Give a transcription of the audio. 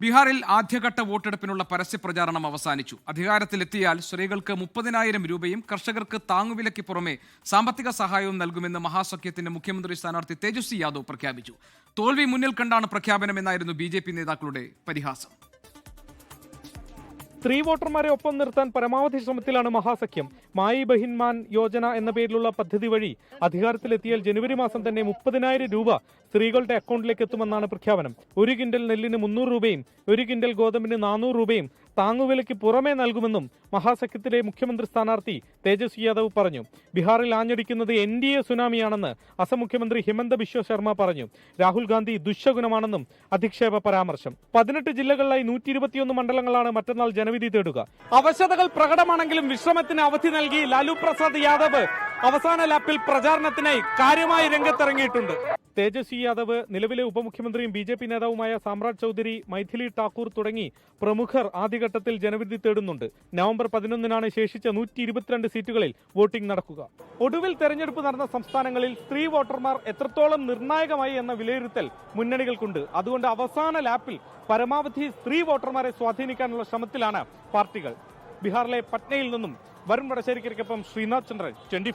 ബീഹാറിൽ ആദ്യഘട്ട വോട്ടെടുപ്പിനുള്ള പരസ്യപ്രചാരണം അവസാനിച്ചു. അധികാരത്തിലെത്തിയാൽ സ്ത്രീകൾക്ക് മുപ്പതിനായിരം രൂപയും കർഷകർക്ക് താങ്ങുവിലയ്ക്ക് പുറമെ സാമ്പത്തിക സഹായവും നൽകുമെന്ന് മഹാസഖ്യത്തിന്റെ മുഖ്യമന്ത്രി സ്ഥാനാർത്ഥി തേജസ്വി യാദവ് പ്രഖ്യാപിച്ചു. തോൽവി മുന്നിൽ കണ്ടാണ് പ്രഖ്യാപനമെന്നായിരുന്നു ബി നേതാക്കളുടെ പരിഹാസം. സ്ത്രീ വോട്ടർമാരെ ഒപ്പം നിർത്താൻ പരമാവധി ശ്രമത്തിലാണ് മഹാസഖ്യം. മായി ബഹിൻമാൻ യോജന എന്ന പേരിലുള്ള പദ്ധതി വഴി അധികാരത്തിലെത്തിയാൽ ജനുവരി മാസം തന്നെ മുപ്പതിനായിരം രൂപ സ്ത്രീകളുടെ അക്കൗണ്ടിലേക്ക് എത്തുമെന്നാണ് പ്രഖ്യാപനം. ഒരു കിൻഡൽ നെല്ലിന് മുന്നൂറ് രൂപയും ഒരു കിൻഡൽ ഗോതമ്പിന് നാനൂറ് രൂപയും താങ്ങുവിലയ്ക്ക് പുറമേ നൽകുമെന്നും മഹാസഖ്യത്തിലെ മുഖ്യമന്ത്രി സ്ഥാനാർത്ഥി തേജസ്വി യാദവ് പറഞ്ഞു. ബീഹാറിൽ ആഞ്ഞടിക്കുന്നത് എൻ ഡി എ സുനാമിയാണെന്ന് അസം മുഖ്യമന്ത്രി ഹിമന്ത ബിശ്വ ശർമ്മ പറഞ്ഞു. രാഹുൽ ഗാന്ധി ദുശകുനമാണെന്നും അധിക്ഷേപ പരാമർശം. പതിനെട്ട് ജില്ലകളിലായി നൂറ്റി ഇരുപത്തിയൊന്ന് മണ്ഡലങ്ങളാണ് മറ്റന്നാൾ ജനവിധി തേടുക. അവശതകൾ പ്രകടമാണെങ്കിലും വിശ്രമത്തിന് അവധി നൽകി ലാലു പ്രസാദ് യാദവ് അവസാന ലാപ്പിൽ പ്രചാരണത്തിനായി കാര്യമായി രംഗത്തിറങ്ങിയിട്ടുണ്ട്. തേജസ്വി യാദവ് നിലവിലെ ഉപമുഖ്യമന്ത്രിയും ബി ജെ പി നേതാവുമായ സാമ്രാജ് ചൌധരി മൈഥിലി ടാക്കൂർ തുടങ്ങി പ്രമുഖർ ആദ്യഘട്ടത്തിൽ ജനവിധി തേടുന്നുണ്ട്. നവംബർ പതിനൊന്നിനാണ് ശേഷിച്ച നൂറ്റി ഇരുപത്തിരണ്ട് സീറ്റുകളിൽ വോട്ടിംഗ് നടക്കുക. ഒടുവിൽ തെരഞ്ഞെടുപ്പ് നടന്ന സംസ്ഥാനങ്ങളിൽ സ്ത്രീ വോട്ടർമാർ എത്രത്തോളം നിർണായകമായി എന്ന വിലയിരുത്തൽ മുന്നണികൾക്കുണ്ട്. അതുകൊണ്ട് അവസാന ലാപ്പിൽ പരമാവധി സ്ത്രീ വോട്ടർമാരെ സ്വാധീനിക്കാനുള്ള ശ്രമത്തിലാണ് പാർട്ടികൾ. ബീഹാറിലെ പട്നയിൽ നിന്നും വരുൺ വടശ്ശേരിക്കൊപ്പം ശ്രീനാഥ് ചന്ദ്രൻ ട്വന്റി